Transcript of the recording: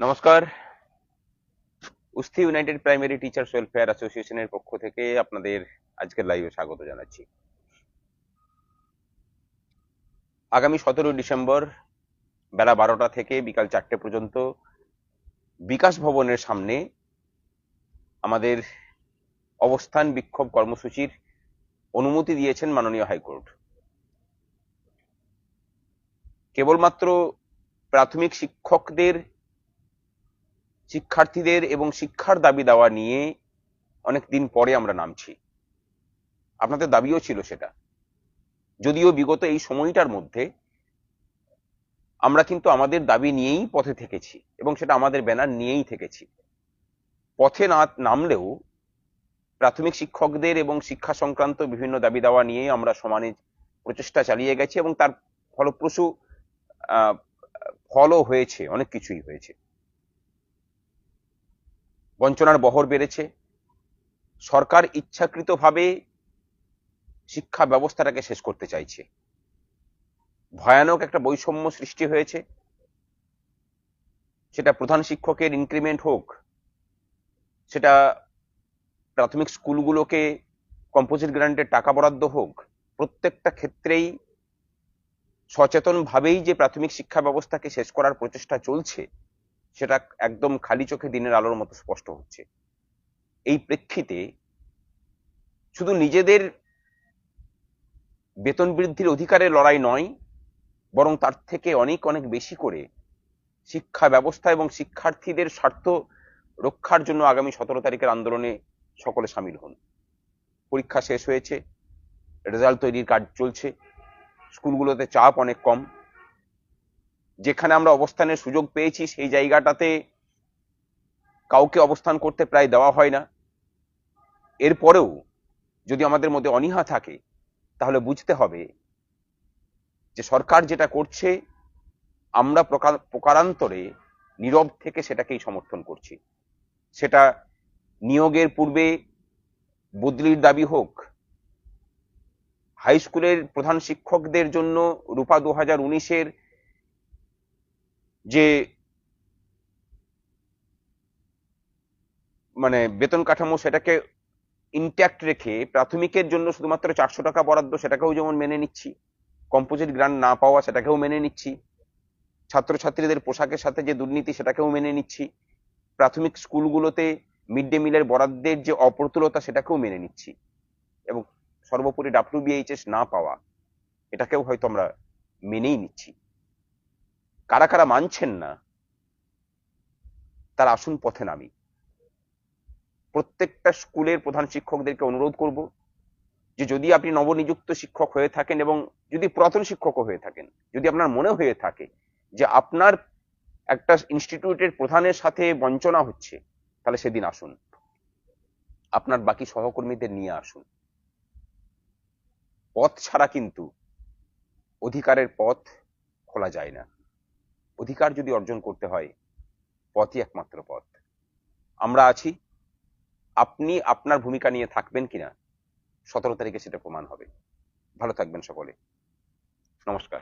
নমস্কার। উস্থি United primary teachers welfare অ্যাসোসিয়েশনের পক্ষ থেকে আপনাদের আজকের লাইভে স্বাগত জানাচ্ছি। আগামী সতেরো ডিসেম্বর বেলা বারোটা থেকে বিকাল চারটে পর্যন্ত বিকাশ ভবনের সামনে আমাদের অবস্থান বিক্ষোভ কর্মসূচির অনুমতি দিয়েছেন মাননীয় হাইকোর্ট। কেবলমাত্র প্রাথমিক শিক্ষকদের শিক্ষার্থীদের এবং শিক্ষার দাবি দেওয়া নিয়ে অনেক দিন পরে আমরা নামছি। আপনাদের দাবিও ছিল সেটা। যদিও বিগত এই সময়টার মধ্যে আমরা কিন্তু আমাদের দাবি নিয়েই পথে থেকেছি এবং সেটা আমাদের ব্যানার নিয়েই থেকেছি। পথে না, নামলেও প্রাথমিক শিক্ষকদের এবং শিক্ষা সংক্রান্ত বিভিন্ন দাবি দেওয়া নিয়ে আমরা সমানে প্রচেষ্টা চালিয়ে গেছি এবং তার ফলপ্রসূ ফলও হয়েছে, অনেক কিছুই হয়েছে। বঞ্চনার বহর বেড়েছে। সরকার ইচ্ছাকৃতভাবে শিক্ষা ব্যবস্থাটাকে শেষ করতে চাইছে। ভয়ানক একটা বৈষম্য সৃষ্টি হয়েছে। সেটা প্রধান শিক্ষকের ইনক্রিমেন্ট হোক, সেটা প্রাথমিক স্কুলগুলোকে কম্পোজিট গ্রান্টের টাকা বরাদ্দ হোক, প্রত্যেকটা ক্ষেত্রেই সচেতনভাবেই যে প্রাথমিক শিক্ষা ব্যবস্থাকে শেষ করার প্রচেষ্টা চলছে সেটা একদম খালি চোখে দিনের আলোর মতো স্পষ্ট হচ্ছে। এই প্রেক্ষিতে শুধু নিজেদের বেতন বৃদ্ধির অধিকারের লড়াই নয়, বরং তার থেকে অনেক অনেক বেশি করে শিক্ষা ব্যবস্থা এবং শিক্ষার্থীদের স্বার্থ রক্ষার জন্য আগামী সতেরো তারিখের আন্দোলনে সকলে সামিল হন। পরীক্ষা শেষ হয়েছে, রেজাল্ট তৈরির কাজ চলছে, স্কুলগুলোতে চাপ অনেক কম যেখানে আমরা অবস্থানের সুযোগ পেয়েছি, সেই জায়গাটাতে কাউকে অবস্থান করতে প্রায় দেওয়া হয় না। এরপরেও যদি আমাদের মধ্যে অনীহা থাকে, তাহলে বুঝতে হবে যে সরকার যেটা করছে, আমরা প্রকা- প্রকারান্তরে নীরব থেকে সেটাকেই সমর্থন করছি। সেটা নিয়োগের পূর্বে বদলির দাবি হোক, হাই স্কুলের প্রধান শিক্ষকদের জন্য রূপা দু হাজার উনিশের যে মানে বেতন কাঠামো সেটাকে ইনট্যাক্ট রেখে প্রাথমিকের জন্য শুধুমাত্র চারশো টাকা বরাদ্দ সেটাকেও যেমন মেনে নিচ্ছি কম্পোজিট গ্রান্ট না পাওয়া সেটাকেও মেনে নিচ্ছি, ছাত্রছাত্রীদের পোশাকের সাথে যে দুর্নীতি সেটাকেও মেনে নিচ্ছি, প্রাথমিক স্কুলগুলোতে মিড ডে মিলের বরাদ্দের যে অপ্রতুলতা সেটাকেও মেনে নিচ্ছি এবং সর্বোপরি ডাব্লিউবিএইচএস না পাওয়া, এটাকেও হয়তো আমরা মেনেই নিচ্ছি। কারা কারা মানছেন না, তার আসুন পথে নামি। প্রত্যেকটা স্কুলের প্রধান শিক্ষকদেরকে অনুরোধ করব যে যদি আপনি নবনিযুক্ত শিক্ষক হয়ে থাকেন এবং যদি পুরাতন শিক্ষকও হয়ে থাকেন, যদি আপনার মনে হয়ে থাকে যে আপনার একটা ইনস্টিটিউটের প্রধানের সাথে বঞ্চনা হচ্ছে, তাহলে সেদিন আসুন। আপনার বাকি সহকর্মীদের নিয়ে আসুন। পথ ছাড়া কিন্তু অধিকারের পথ খোলা যায় না। অধিকার যদি অর্জন করতে হয়, পথই একমাত্র পথ। আমরা আছি, আপনি আপনার ভূমিকা নিয়ে থাকবেন কিনা, সতেরো তারিখে সেটা প্রমাণ হবে। ভালো থাকবেন সকলে। নমস্কার।